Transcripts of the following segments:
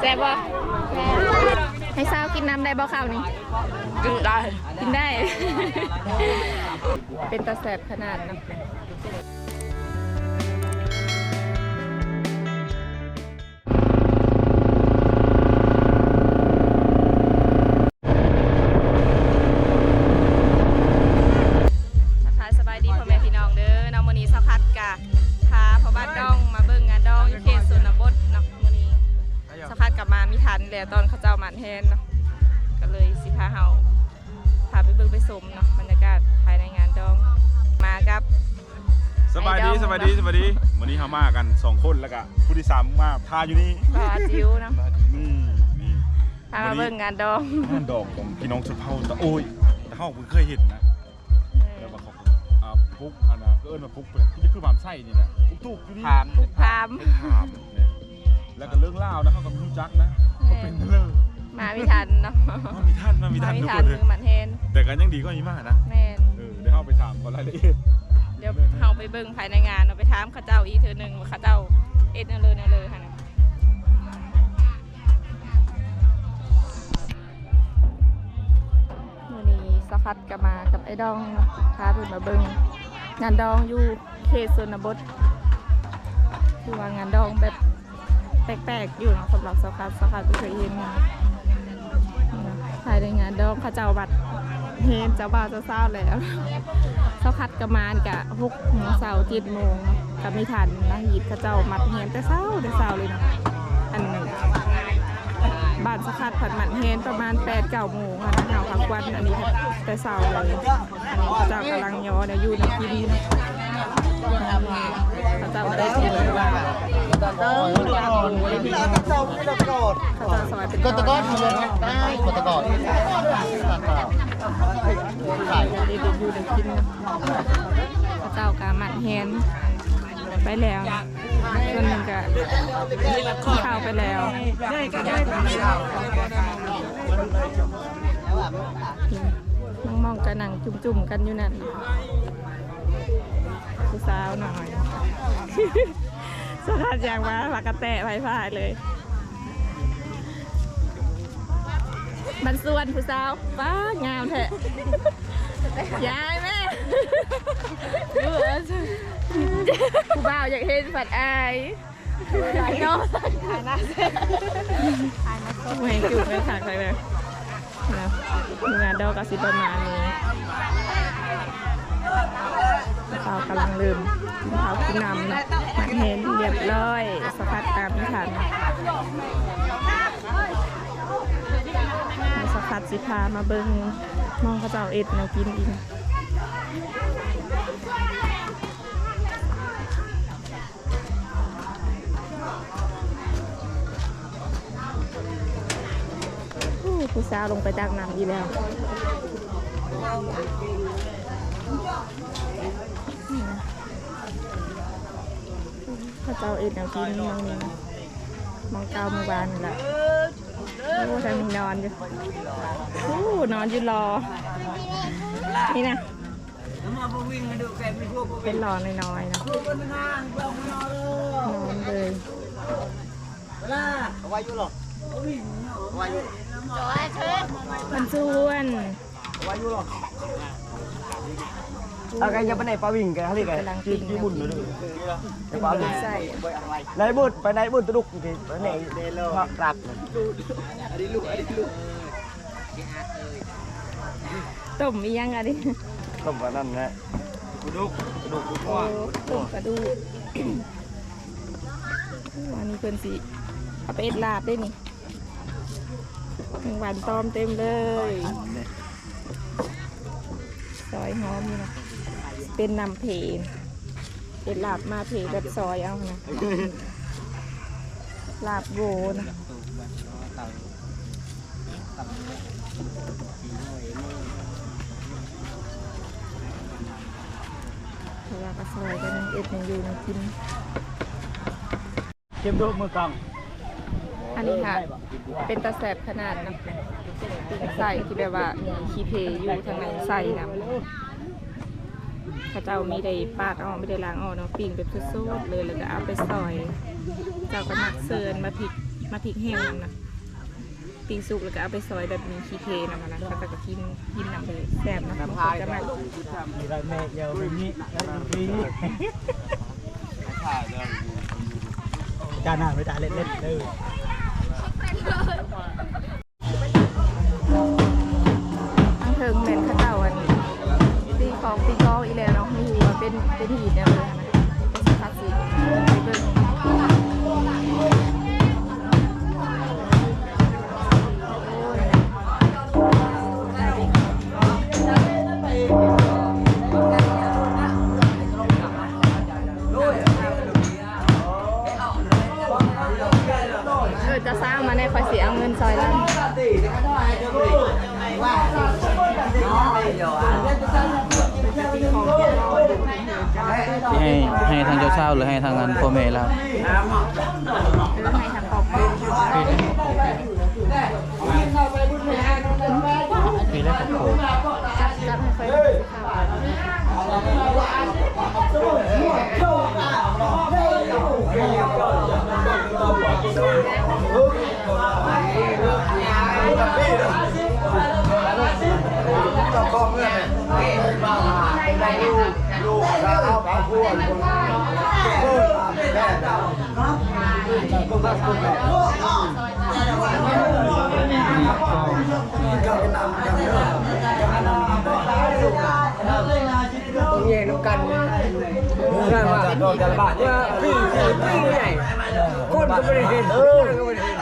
แซ่บบ่ให้สาวกินน้ำได้บ่ข้าวนี่กินได้ กินได้ เป็นตาแสบขนาดเนาะ วันนี้เขามากันสองคนแล้วก็ผู้ที่สามมาพาอยู่นี่บ่าวอาจิวเนาะมาถึงนี่นี่พามาเบิ่งงานดองงานดอกของพี่น้องชนเผ่าตะโอ้ยแต่เขาเพิ่งเคยเห็นนะแล้วว่าเขาก็อ่าพุกอันนะก็เอิ้นว่าพุกที่จะคือความไส้นี่แหละพุกตุกอยู่นี่ถามพามเป็นถามเนี่ยแล้วก็เรื่องเล่าวนะเขาก็ไม่รู้จักนะเขาเป็นเรื่องมาไม่ทันเนาะมามีท่านมามีมาท่านไม่ทุกทัคนนเลมืยอหมันเทนแต่ก็ยังดีก็มีมากนะแม่น เออได้เข้าไปถามก่อนรายละเอียด เดี๋ยวเฮาไปเบิ่งภายในงานเนาไปถามเขาเจ้าอีเทื่อหนึงว่าเขาเจ้าเอ็ดแนวเลยแนวเลยค่ะนะมื้อนี้สะพัดก็มากับไอ้ดองเนาะพาเพิ่นมาเบิ่งงานดองอยู่เขตชนบทคือว่างานดองแบบแปลกๆอยู่เนาะสำหรับสะพัดสะพัดบ่เคยเห็นเนาะภายในงานดองเขาเจ้าบัดเห็นเจ้าบ่าวเจ้าสาวแล้ว เขาคัดกระมานกะหกโมงเสาร์เจ็ดโมงเนาะก็มีทันนะหีดเขาเจ้ามัดเฮนแต่เช้าแต่เช้าเลยเนาะอันหนึ่งบ้านสะคัดผัดหมันเฮนประมาณแปดเก้าโมงค่ะนะเฮาพักวันอันนี้แต่เช้าเลยอันนี้เขาเจ้ากำลังยอเนี่ยอยู่ในที่นี้เนาะเขาเจ้าได้ทีเลยว่าเขาเจ้าสมัยเป็นกดตะกอนเงินได้กดตะกอนขายเด็กๆ อยู่ในกินเนาะเจ้ากามันเฮนไปแล้วส่วนหนึ่งก็ข้าวไปแล้วน้องมองๆกันหนังจุ่มๆกันอยู่นั่นกูสาวหน่อยสถานอย่างว่าปากกระแตะไฟฟ้าเลย มันส่วนผู้สาวป้างามแท้ยายแม่ดูเออผู้บ่าวอยากเห็นฝัดอายนาะถ่ายหน้านถ่ายหน้าเส้นไม่จุดไม่ขาดใครเลยนะมีงานดอกกสิประมาณนี้เรากำลังลืมกินข้าวกินนำนะเห็นเรียบร้อยสกัดตามไม่ทัน สกัดสิพามาเบิงมองเขาเจ้าเอ็ดแนวกินอีกอู้ผู้สาวลงไปจากน้ำอีแล้วเขาเจ้าเอ็ดแนวกินมองนี้มองเก้ามือบานนี่แหละ โอ้ทางนี้นอนอยู่โอ้นอนอยู่รอ นี่นะเป็นรอน้อยๆนะนอนเลยวายุหรอวายุมันส่วนวายุหรอ เอากันยังไปไหนปลาวิ่งกันอะไรกันกำลังจีกินจีบุญเลยเป็นปลาวิ่งใส่ไหนบุญไปไหนบุญตะลุกไปไหนพักรักต้มมียังอะดิต้มปลานั่นนะกระดูกกระดูกกระโอ้ดูกต้มกระดูกวันนี้เพิ่นสิเอาไปเอ็ดลาบได้นี่หนึ่งวันตอมเต็มเลยซอยหอมนี่นะ เป็นนำเพนเป็นลาบมาเพแบบซอยเอานะลาบโวนะเพราะว่าก็ซอยกันเอ็ดยังอยู่ยังกิน เก็บดูมือกองอันนี้ค่ะ เป็นตะแสบขนาดนะเป็นใส่ที่แบบว่ามีขี้เพอยู่ทางในใส่นะ ข้าเจ้ามีได้ปาดออกไม่ได้ล้างออกเนาะปิ้งแบบสดๆเลยแล้วก็เอาไปซอย เจ้าก็มักเซินมาพริกมาพริกแห้งนำนะปิ้งสุกแล้วก็เอาไปซอยแบบมีขี้เทนำมานะแล้วก็กินกินนำเลยแซ่บนะมันก็จะมามีไรแม่เยอะแบบนี้มีจานหน้าไม่ได้เล่นเล่นเลย เป็นเป็นหีดเนี่ยเลยนะ ต้องแย่งน้ำกันได้ว่าโดนกันบาดว่าพี่พี่ใหญ่คนก็ไม่ได้เห็นเออก็ไม่ได้เห็น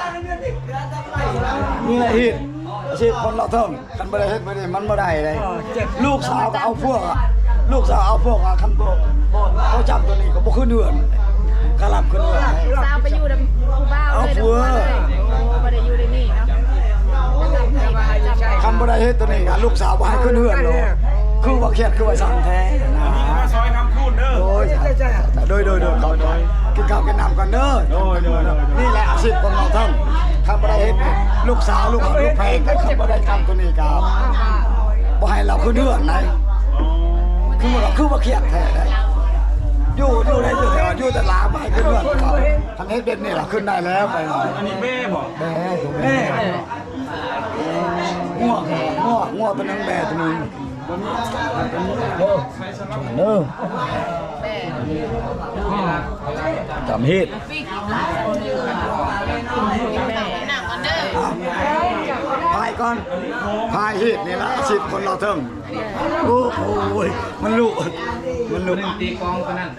นี่แหละฮิตอาชีพคนเราเทิงกันบ่ได้เฮ็ดบ่ได้มันบ่ได้เลยลูกสาวเอาพวกอะลูกสาวเอาพวกอะคันบ่บ่ เขาจับตัวนี้ก็บ่ขึ้นเหือนกะลับขึ้นเหือนเลยสาวไปอยู่ดับผู้บ้าวเลยเอาผัวเลยโอ้บ่ได้อยู่ในนี่เนาะจับให้มาจับให้คันบ่ได้เฮ็ดตัวนี้ก็ลูกสาวบ่ให้ขึ้นเหือนหรอกคือว่าเครียดคือว่าสั่งแท้นะมาซอยคำพูดเด้อโอ้ยโดยโดยโดยเขาโดยกินข้าวกินน้ำกันเด้อโดยโดยโดย นี่แหละอาชีพคนเราเทิงคันบ่ได้เฮ็ดลูกสาวลูกหลานลูกแพงคันบ่ได้ทำตัวนี้ก็บ่ให้เราขึ้นเหือนไหน คือมันก็คือว่าเครียดแท้ได้ อยู่อยู่ได้อยู่แต่ว่าอยู่แต่ลาไปขึ้นเรื่องเขาทำให้เป็นนี่แหละขึ้นได้แล้วไปหน่อยอันนี้แม่บอกแม่ถูกแม่ง่วงง่วงง่วงตัวนึงแม่ตัวนึงเนื้อจำฮิตพาย ก่อนพายฮิตนี่แหละสิบคนเราเทิงโอ้โหมันลุมันลุตีกองกันนั่น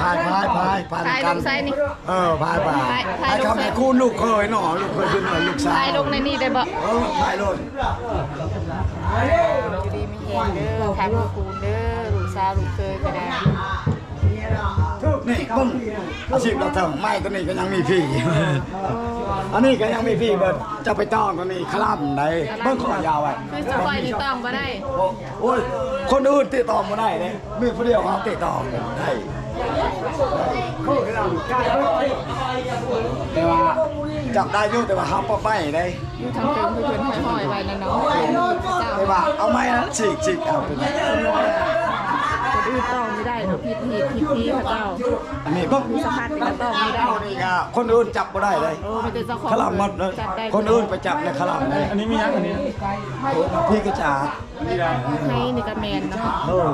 พายพายพายพายถ่ายลกันงไซนี่เออพายพายพายพาพายยลงคำไปให้คู่ลูกเคยหน่อลูกเคยขึ้นหน่อยลูกสาวถ่ายลงในนี่ได้บ่เออพายโลดอยู่ดีมีเฮงเด้อทางลูกคูณเด้อลูกสาวลูกเคยก็ได้ นี่เบิ้งอาชีพเราเถิงไม่ตัวนี้ก็ยังมีพี่ อันนี้ก็ยังมีพี่เบิ้งจะไปต้องตัวนี้คลั่มไหนเบิ้งขอยาวไว้คือสปอยนี่ต้องบ่ได้โอ้ยคนอื่นติดต่อมาได้เลยมีผู้เดียวเขาติดต่อได้แต่ว่าจับได้อยู่แต่ว่าเขาปไม่ได้อยู่ทางเติมคือเพิ่นห้อยๆไว้นะเนาะเจ้าแต่ว่าเอาไม้นะฉีกฉีกเอาไปเลยคนอื่นต้องไม่ได้เนาะผิดผิดผิดพี่พระเจ้าอันนี้ก็มีสภาพที่ก็ต้องไม่ได้ เอานี่ก็คนอื่นจับไม่ได้เลยโอ้ไม่ได้เจ้าของขลังหมดเลยจับได้ คนอื่นไปจับเลยขลังเลยอันนี้มียังอันนี้พี่ก็จ่าให้นี่ก็แมนเนาะแล้วว่า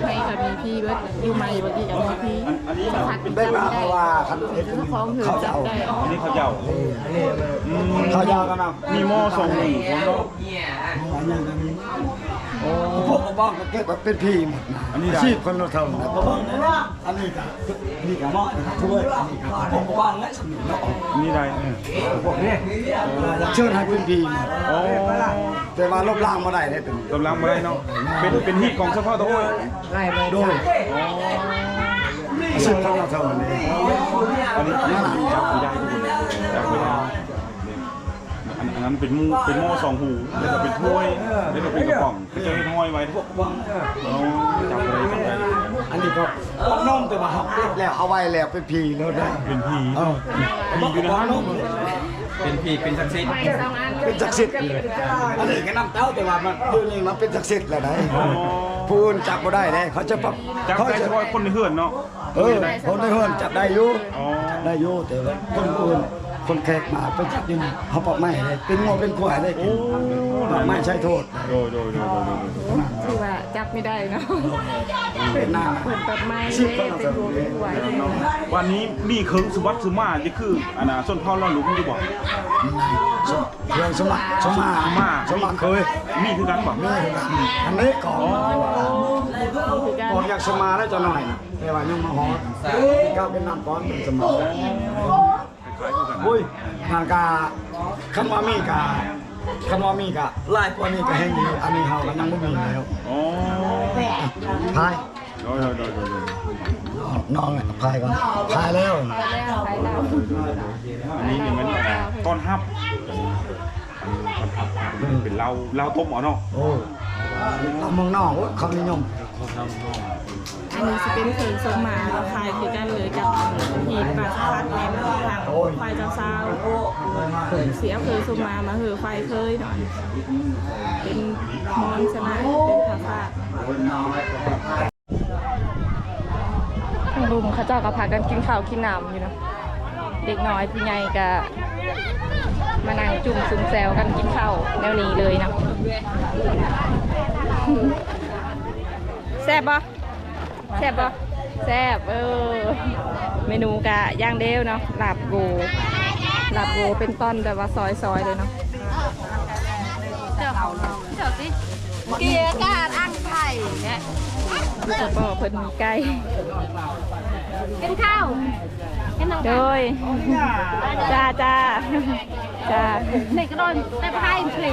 ให้กับมีพี่เบิดอยู่ใหม่เมื่อกี้กับมีพี่สภาพเป็นได้จับมาไม่เพได้ราะว่าคันเอ็ดเจ้าของถือเขาจัเจ้าบได้อันนี้เขาเจ้าเขายาวกันนะมีหม้อทรงหนึ่งผมเนาะพวกบ้านก็เก็บว่าเป็นพี่หมดนะอันนี้ได้อาชีพคนเราทำนะเพราะว่าอันนี้ก็นี่ก็เหมาะนะครับช่วยอันนี้ก็พวกบ้านและสมิธเนาะอันนี้ได้เออพวกนี้อยากเชิญให้เป็นพี่หมดโอ้แต่ว่าลบล้างมาได้เลยเป็นกำลังมาได้เนาะเป็นเป็นฮีตของเฉพาะตัวโอ้ยโดยอาชีพคนเราทำนี่อันนี้อันนี้จับไม่ได้ทุ นอันนั้นเป็นหมูเป็นหม้อสองหูแล้วก็เป็นถ้วยแล้วก็เป็นกระป๋องก็จะให้ห้อยไว้พวกบ้างเราจับอะไรจับได้อันนี้ก็น้องแต่ว่าเขาติดแล้วเอาไว้แล้วเป็นพี่แล้วได้เป็นผีเออผีอยู่ในห้างเป็นพี่เป็นศักดิ์สิทธิ์ไม่สองอันเป็นศักดิ์สิทธิ์อันนี้ก็น้ำเต้าแต่ว่ามันเดี๋ยวนี้มันเป็นศักดิ์สิทธิ์แล้วได้ผู้อื่นจับบ่ได้เลยเขาจะปรับจับเขาได้จะเฉพาะคนในเฮือนเนาะเออคนในเฮือนจับได้อยู่อ๋อได้อยู่แต่ว่าคนอื่น คนแขกมาไปจับอยินเขาบอกไม่ให้เป็นงัวเป็นควายได้กินบอกไม่ใช่โทษโดยโดยโดยโดยโดยคือว่าจับไม่ได้เนาะเป็นหน้าเปิดตัดไม้เล่เป็นหัวเป็นหัววันนี้มีเคิงสุวัสดิ์สุมาจะคืออันน่ะส้นเผาเราหลุมอยู่บ่เรื่องสมัครสมัครมาสมัครเคยมีคือกันบ่นี่อันนี้ก่อนคือการก่อนอยากสมาแล้วจะหน่อยแต่ว่ายังมาฮอดก้าวเป็นน้ำก้อนเป็นสมา คล้ายๆคือกันอุ้ยนานกาคันว่ามีกาคันว่ามีกาไล่กว่านี้ก็แห้งดีอันนี้เฮาก็ยังไม่มีแล้วอ๋อพายโดยโดยโดยโดยโดยน้องเนี่ยพายก่อนพายแล้วไปแล้วไปแล้วอันนี้นี่มันต้อนฮับต้อนฮับเป็นเหล้าเหล้าต้มเอาเนาะโอ้ตามเมืองนอกโอ้ยเขานิยม อันนี้จะเป็นเขิงสมาเราขายคือกันเลยกับหีบปลาสะพัดแหนมทางไฟเจ้าซาวเสียเคยสมมามาเหอไฟเคยหน่อย เป็นมอนชนะเป็นผาฟาดทางลุมเขาเจ้าก็พากันกินข้าวกินน้ำอยู่นะเด็กน้อยพี่ใหญ่ก็มานั่งจุ่มซุมแซวกันกินข้าวแนวนี้เลยนะแซ่บปะ แซ่บปะแซ่บเออ เมนูกะย่างเดียวเนาะลาบโกลาบโกเป็นต้นแบบว่าซอยๆเลยเนาะเกียร์การอังไข่เนี่ยดูจะบอกเพิ่นมีไก่กินข้าวกินน้ำโดยจ้าจ้า จ้าเด็กก็โดนแต่ไพ่ฟรี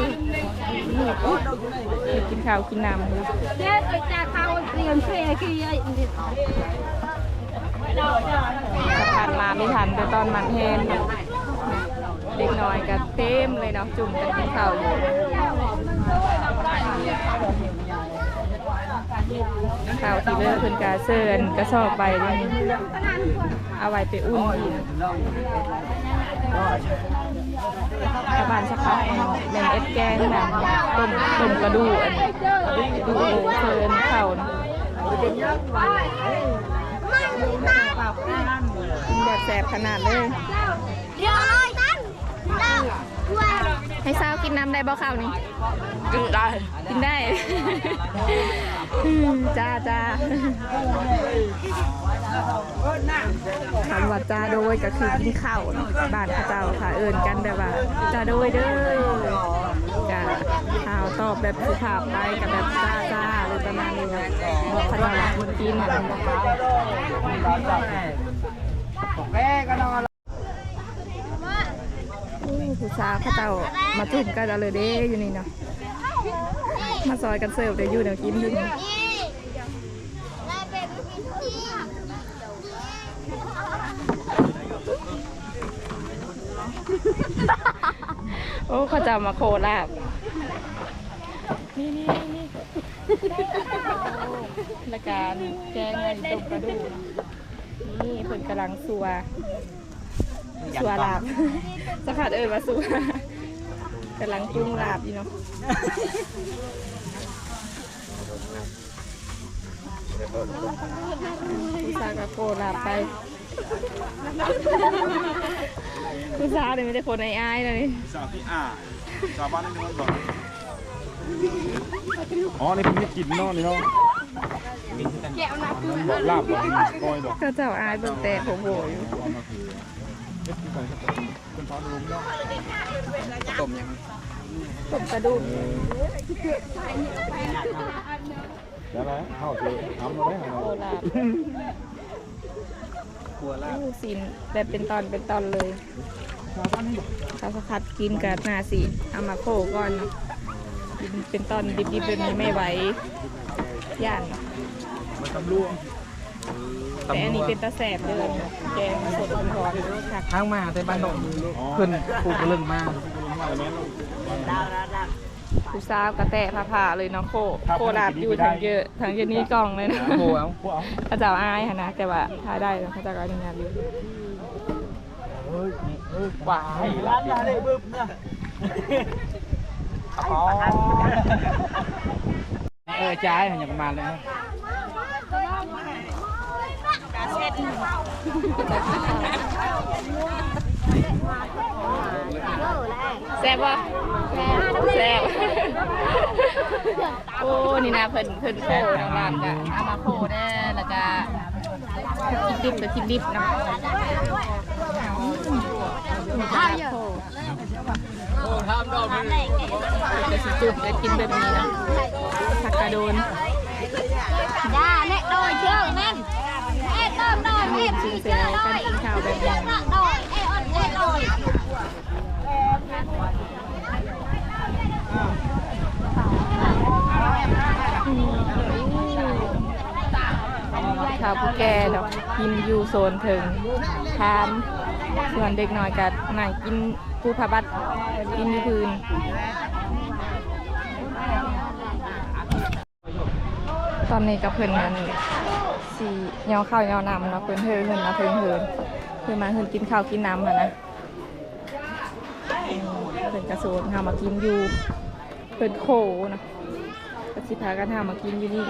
กินข้าวกินน้ำอยู่เด็กไปจ่าข้าวเรียนฟรีกี่ยัยสะพานมาไม่ทันแต่ตอนมันแห้งเด็กน้อยก็เต็มเลยเนาะจุ่มกันกินข้าวอยู่ข้าวที่เลือกเพิ่นกาเซินกระสอบไปเลยเอาไว้ไปอุ่นอีก ชาวบ้านสักพักแมงเอ็ดแกงแบบต้มต้มกระดูกอันดูโอเฟินข้าวเนาแบบแสบขนาดเลยเดี๋ยวเลยตั้งตั้ง ให้สาวกินน้ำได้บ่ข้าวนี่กินได้กินได้ จ้าจ้าคำว่าจ้าโดยก็คือกินข้าวเนาะบ้านเข้าเจ้าค่ะเอิญกันแบบว่าจ้าโดยเด้อกะข้าวตอบแบบสุภาพไปกับแบบจ้าจ้าหรือประมาณนี้เนาะบอกเขาเจ้าว่ากินอะไรอู้ ผู้สาวเข้าเจ้ามาจุ่มกันเอาเลยเด้อยู่นี่เนาะมาซอยกันเสิร์ฟเดี๋ยวอยู่เดี๋ยวกินอยู่นี่ได้เป็นพี่โอ้เขาจะเอามาโคลาบนี่นี่นี่ละการแกงเงินตกกระดูกนี่เพิ่นกำลังสัวสัวลาบ สะพัดเอ่ยมาสัวกำลังปรุงลาบอยู่เนาะผู้สาวก็โคลาบไปผู้สาวเนี่ยไม่ได้คนไอ้อายๆเลยสาวที่อ่าชาวบ้านนี่มันบอกอ๋อนี่เป็นมีดกินเนาะนี่เนาะบอกลาบบอกก้อยบอกก็เจ้าอายเบิ่งแต่โผล่ๆอยู่ต้มกระดูกแล้วไงเข้าคือทำมาได้ไงโคลาบอู้สินแบบเป็นตอนเป็นตอนเลยข้าวคัดกินกับนาสีเอามาโคก่อนเนาะกินเป็นตอนดิบๆแบบนี้ไม่ไหวย่านเนาะ แต่อันนี้เป็นตะแสบเลยแกงสดร้อนๆค่ะทางมาแต่บ้านดงเพิ่นปลูกเรื่องมากผู้สาวกระแตะผ่าๆเลยเนาะโคโคลาบอยู่ทั้งเยอะทั้งเยอะนี่กล่องเลยนะโอ้เอาพระเจ้าอายค่ะนะแต่ว่าทายได้แล้วพระเจ้าก็อนุญาตอยู่ว่าให้ร้านได้บึ้มนะเออจ่ายอย่างประมาณเลยนะ การเช็ ดแซ่บปะแซ่บโอ้ นี่นะเพิ่นเพิ่นโคน้องรามก็อามาโคได้แล้วก็กินดิบก็กินดิบเนาะข้าวเยอะก็สิจุ่มก็กินแบบนี้นะผักกระโดนจ้าแน่โดยเชื่อนั่ มีชื่อแล้วโดก็ยกินข้าวแบบเชื่นี้อโดยเนเอ๊ะโดยข้าวผู้แก่ดอกกินอยู่โซนถึงทานส่วนเด็กน้อยกับนายกินผู้พาบัตกินอยู่พื้นตอนนี้กับเพื่อนนั้น สีเหยาข้าวเหยานำเนาะเพื่อนเฮือเพื่อนมาเพื่อนเฮือนเพื่อนมาเพื่อนกินข้าวกินน้ำค่ะนะเพื่อนกระโซนหามากินอยู่เพื่อนโคนะก็สิพากันหามากินอยู่นี่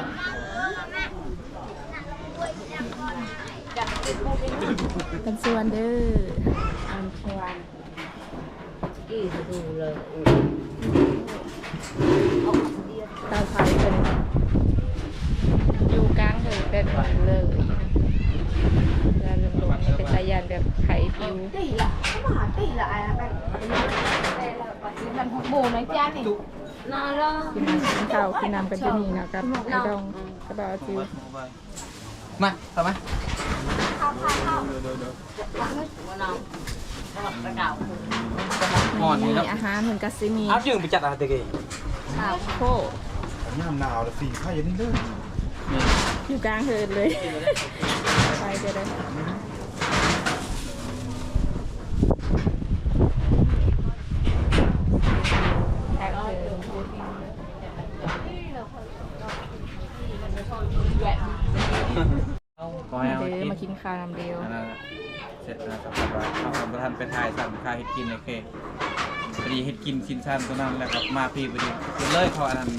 กันส่วนเด้ออันชวนสกีดูเลยตาไฟเป็น อยู่กลางเลย แบบนี้เลยแล้วลงลงนี่เป็นตายานแบบไข่ฟิว tỷ là không hỏi tỷ là ai là bạn lần hộp bồ nói cha thì nó lo กินน้ำกินข้าวกินน้ำกันจะมีนะกับไอ้ดองกระบาฟิวมาทำไหมหมอนนี่มีเนาะอาหารเหมือนกับซิมีอ้าวยืงไปจัดอะไรตะกี้ ข้าวโพดย่ามหนาวแล้วสีข้าวเย็นนี่เลย อยู่กลางเฮินเลย ไปจะได้แอบเฮินก็ให้เอาเด้อกินมากินข้าวน้ำเดียวอันนั้นเสร็จแล้วครับแบบว่าเอาของประธานไปถ่ายสั่งค่าเฮ็ดกินโอเคพอดีเฮ็ดกินชิ้นสั้นตัวนั้นแล้วก็มาพี่พอดีเลยเขาอันนั้น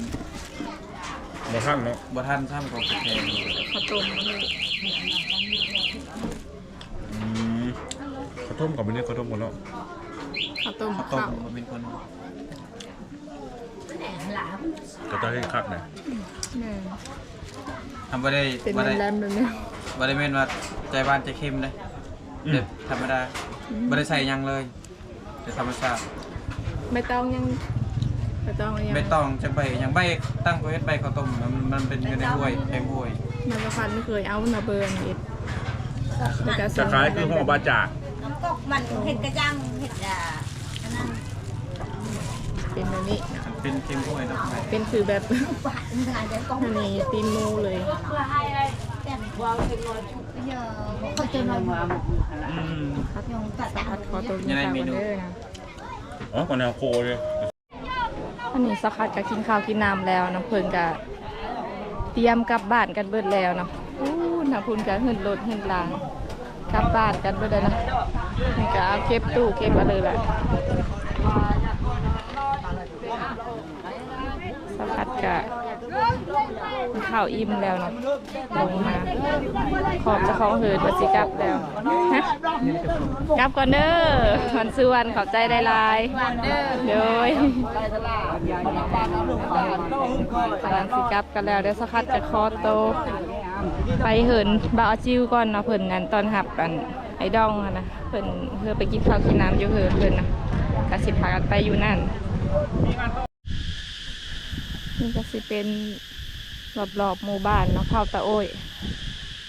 มาข้างเนาะบ่ทันซ้ำของแพงข้าวต้มนี่อืมข้าวต้มกับไม่ได้ข้าวต้มกันเนาะข้าวต้มข้าวต้มข้าวมันเป็นคนก็ต้องให้คักนะแม่ทำบ่ได้เป็นบ่ได้แรมๆแบบนี้บ่ได้แม่นว่าใจบ้านใจเข้มเลยแบบธรรมดาบ่ได้ใส่หยังเลยแต่ธรรมชาติไม่ต้องยัง ไม่ต้องยังไม่ต้องจังใบอย่างใบตั้งไว้ใบข้าวต้มมันมันเป็นอยู่ในห้วยแพงห้วยมันก็ฟันไม่เคยเอามาเบิร์นอีกจะคล้ายคือห่อบาจาก nó cọc mặn thịt cái răng thịt à เป็นแบบนี้ มันเป็นเค็มห้วยเนาะเป็นคือแบบ bạn là cái con อันนี้ตีนหมูเลย là hay đây kèm vào thì ngồi chụp bây giờ không chơi nói อืม nhưng cả ผั tạ ดคอตัวนี้ข้าวกันเด้อนะ อ๋อก่อนแนวโคเลย อันนี้สักพักก็กินข้าวกินน้ำแล้วน้ำเพิ่นก็เตรียมกลับบ้านกันเบิดแล้วเนาะอู้น้ำพุ่นก็หึ่นรถหึ่นหลังกลับบ้านกันเบิดเลยนะนี่ก็เอาเก็บตู้เก็บอะไรแหละ สักพักก็ข้าวอิ่มแล้วเนาะลงมาขอบจะของเหินมาสิกลับแล้วฮะกลับก่อนเด้อวันซื้อวันขอบใจได้ลายเด้อกำลังสิกลับกันแล้วเดี๋ยวสักพักจะคอโต ไปเหินบาจิ้วก่อนเนาะเพิ่นนั้นตอนหับกันไอ้ดองนะเพิ่นเพื่อไปกินข้าวกินน้ำอยู่เหินเพิ่นนะก็สิพากันไปอยู่นั่น นี่ก็สิเป็นรอบๆหมู่บ้านเนาะเข้าตะโอ้ย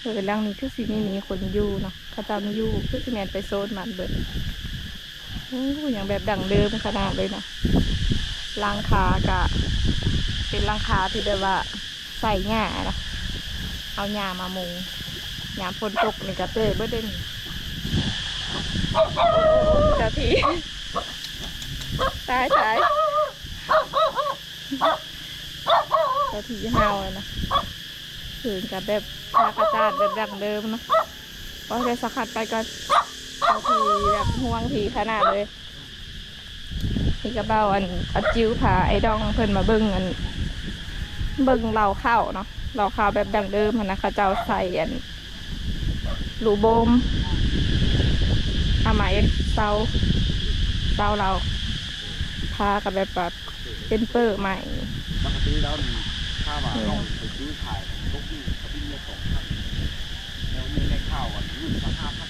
เออหลังนี้คือสิไม่มีคนอยู่เนาะเขาเจ้าไม่อยู่คือสิแมนไปโซนมันเบิดโอ้ยอย่างแบบดังเดิมขนาดเลยเนาะลังคากะ เป็นลังคาที่แบบว่าใส่หญ้านะเอาหญ้ามามุงหญ้าฝนตกนี่ก็เตยเบ่เด่นเจ้าทีตายตายาทีเฮาเลยนะถืนกับแบบชากระจาดแบบดังเดิมเนาะพอได้สักขัดไปก็เจ้าทีแบบห่วงทีขนาดเลยนี่ก็เบ้าอันอัดจิ้วพาไอ้ดองเพิ่นมาเบิ่งอันเบิ่งเหล่าข้าวเนาะเหล่าข้าวแบบดังเดิมนะเขาเจ้าใส่อันหลูโบมอามาเอ็นเซาเซาเราพากับแบบแบบเป็นเปอร์ใหม่ปกติแล้วนี่ถ้าว่าเราไปซื้อขายลูกนี่เขาพี่เนี่ยสองพันแล้วมีในข้าวอะรุ่นละห้าพัน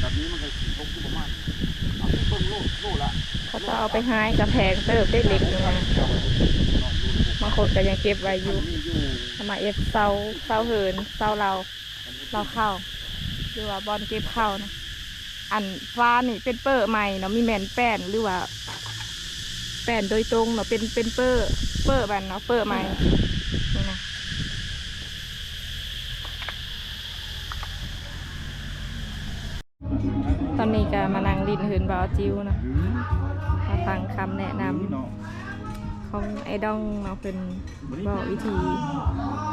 แบบนี้มันก็ตกที่ประมาณเอาไปต้นโลโลละเขาจะเอาไปหายกับแพงเติบได้เล็กอยู่นะบางคนก็ยังเก็บไว้อยู่นี่อยู่อามาเอฟเซาเซาเหินเซาเราเราเข้าหรือว่าบอลเก็บเข้านะอันฟ้านี่เป็นเปอร์ใหม่เนาะมีแมนแป้นหรือว่า แป้นโดยตรงเนาะเป็นเป็นเปอร์เปอร์บันเนาะเปอร์ใหม่นี่นะตอนนี้ก็มานั่งดินหินบาวจิวนะมาฟังคำแนะนำของไอ้ดองเนาะเป็นบอกวิธี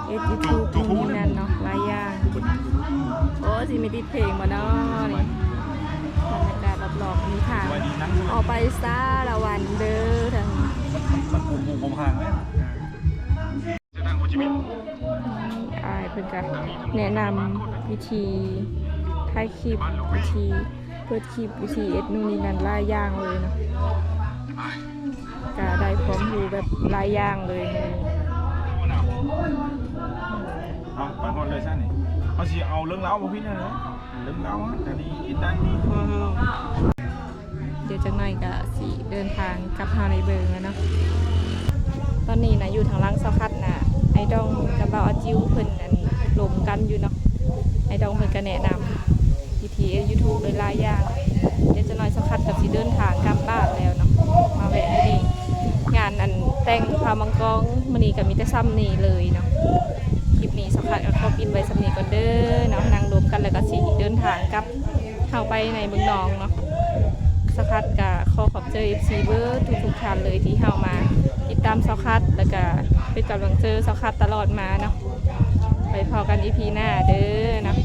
เอยูทูบนี่นั่นเนาะหลายอย่างโอ้สิมีติดเพลงมาเนาะนี่บรรยากา บๆมีทางไว้ดีนั่งออกไปซาละวันเด้อทางมันปุ่มปุ่มผมห่างไหมจะนั่งโฮจิมินห์อายเพิ่นก็แนะนำวิธีถ่ายคลิปวิธีเปิดคลิปวิธีเอ็ดนู่นนี่นั่นหลายอย่างเลยเนาะก็ได้ความรู้แบบหลายอย่างเลยในเอาไปก่อนเลยใช่ไหมเขาสิเอาเรื่องเล่ามาพี่นะเรื่องเล่าอะอันนี้ด้านนี้ เดี๋ยวจังหน่อยก็สิเดินทางกลับเฮาในเบิงแล้วเนาะตอนนี้นะอยู่ทางล่างเสาคัดนะไอ้ดองกับบ่าอาจิวเพิ่นอันหลมกันอยู่เนาะไอ้ดองเพิ่นก็แนะนำวิธียูทูบโดยลายอย่างเดี๋ยวจะน้อยเสาคัดกับสิเดินทางกลับบ้านแล้วเนาะมาแวะที่นี่งานอันแต่งพามังกรมื้อนี้ก็มีแต่ซ้ำนี่เลยเนาะคลิปนี้เสาคัดก็ขอปิดไว้สำนี้ก่อนเด้อเนาะนั่ง กันแล้วก็สิเดินทางกลับเข้าไปในเมืองนองเนาะสคัดกับขอขอบเจอ FC เบอร์ทุกๆท่านเลยที่เข้ามาติดตามสคัดแล้วก็เป็นกำลังเจอสคัดตลอดมาเนาะไปพอกันอีพีหน้าเด้อนะ